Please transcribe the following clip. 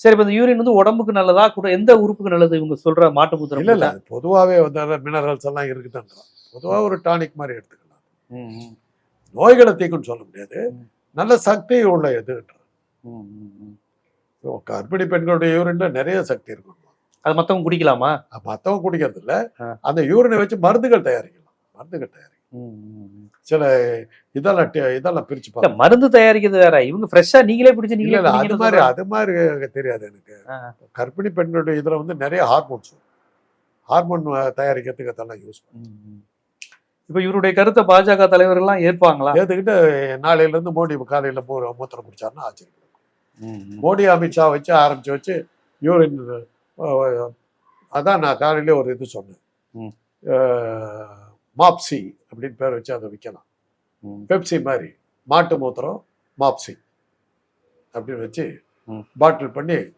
சரி இப்ப இந்த யூரின் வந்து உடம்புக்கு நல்லதா? கூட எந்த உறுப்புக்கு நல்லது? இவங்க சொல்ற மாட்டு மூத்திரம் இல்ல இல்ல. பொதுவாகவே வந்து மினரல்ஸ் எல்லாம் இருக்குதுன்றான் பொதுவா ஒரு டானிக் மாதிரி எடுத்துக்கலாம். நோய்களை தீக்குன்னு சொல்ல முடியாது. நல்ல சக்தி உள்ள. இப்போ கர்ப்பிணி பெண்களுடைய யூரின்ல நிறைய சக்தி இருக்கும். அது மத்தவங்க குடிக்கலாமா? மற்றவங்க குடிக்கிறது இல்ல. அந்த யூரினை வச்சு மருந்துகள் தயாரிக்கலாம். மருந்துகள் தயாரிக்கலாம். சில இதெல்லாம் இதெல்லாம் பிரிச்சு மருந்து தயாரிக்கிறது வேற இவங்க ஃப்ரெஷ்ஷா நீங்களே பிடிச்சு நீங்களே அது மாதிரி. அது மாதிரி தெரியாது எனக்கு. கர்ப்பிணி பெண்களுடைய இதுல வந்து நிறைய ஹார்மோன்ஸ் ஹார்மோன் தயாரிக்கிறதுக்கு அதெல்லாம் யூஸ். இப்ப இவருடைய கருத்தை பாஜக தலைவர்கள் எல்லாம் ஏற்பாங்களா ஏத்துக்கிட்டு நாளையில இருந்து மோடி காலையில மூ மூத்திரம் குடிச்சாருன்னா ஆச்சரியம். மோடி அமித்ஷா வச்சு ஆரம்பிச்சு வச்சு யூரின் அதான் நான் காலையிலே ஒரு இது சொன்னேன். மாப்சி அப்படின்னு பேர் வச்சு அதை விற்கலாம். பெப்சி மாதிரி மாட்டு மூத்திரம் மாப்சி அப்படின்னு வச்சு. பாட்டில் பண்ணி